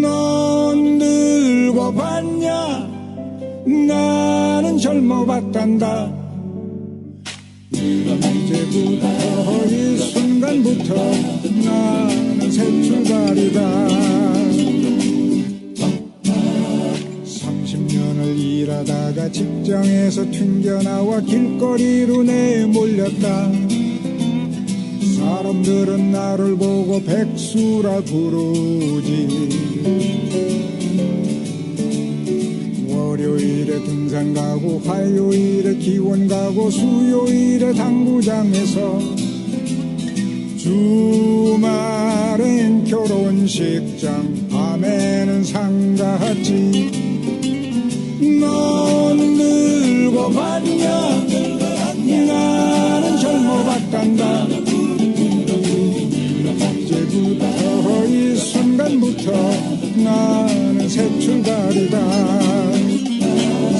넌 늙어봤냐? 나는 젊어봤단다. 이제부터 이 순간부터 나는 새 출발이다. 30년을 일하다가 직장에서 튕겨나와 길거리로 내몰렸다 사람들은 나를 보고 백수라 부르지. 월요일에 등산 가고 화요일에 기원 가고 수요일에 당구장에서 주말엔 결혼식장 밤에는 상가지 순간부터 나는 새 출발이다.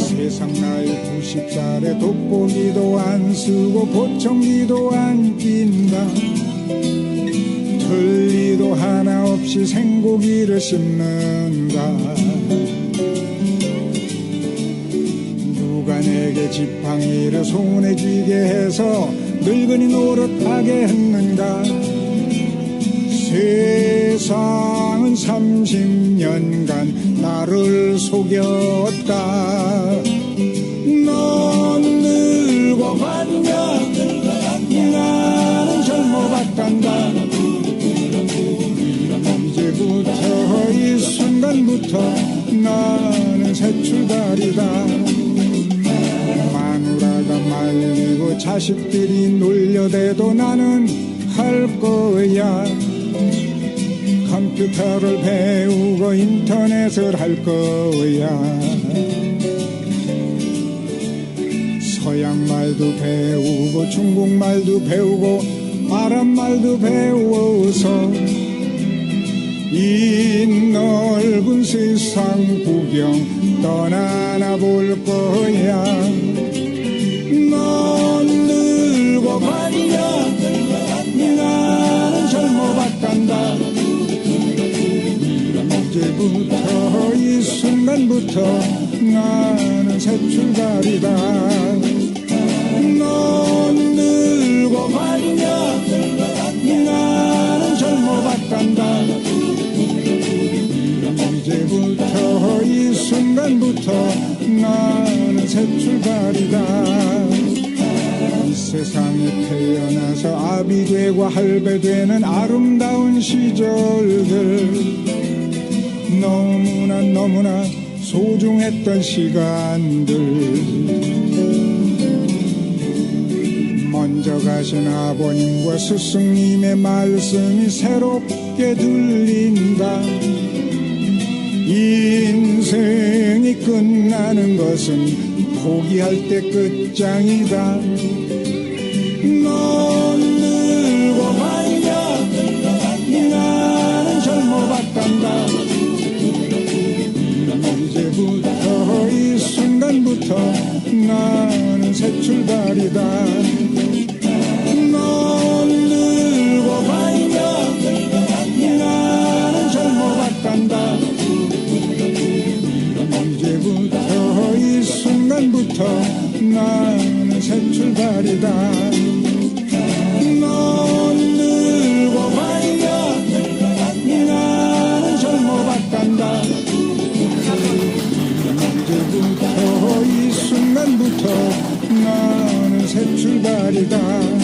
세상 나이 90살에 돋보기도 안 쓰고 보청기도 안 낀다. 틀리도 하나 없이 생고기를 씹는다. 누가 내게 지팡이를 손에 쥐게 해서 늙은이 노릇하게 했는가 세상은 30년간 나를 속였다. 넌 늙어봤냐? 나는 젊어 봤단다. 이제부터 이 순간부터 나는 새 출발이다. 말리고 자식들이 놀려대도 나는 할 거야 컴퓨터를 배우고 인터넷을 할 거야. 서양 말도 배우고 중국 말도 배우고 아랍 말도 배워서 이 넓은 세상 구경 떠나나 볼 거야 이제부터 이 순간부터 나는 새 출발이다. 넌 늙어 봤냐? 나는 젊어 봤단다. 이제부터 이 순간부터 나는 새 출발이다. 이 세상에 태어나서 아비 되고 할배 되는 아름다운 시절들 너무나 너무나 소중했던 시간들. 먼저 가신 아버님과 스승님의 말씀이 새롭게 들린다. 인생이 끝나는 것은 포기할 때 끝장이다. 넌 나는 새 출발이다. 넌 늙어봤냐 나는 젊어봤단다. 이제부터 이 순간부터 나는 새 출발이다 새 출발이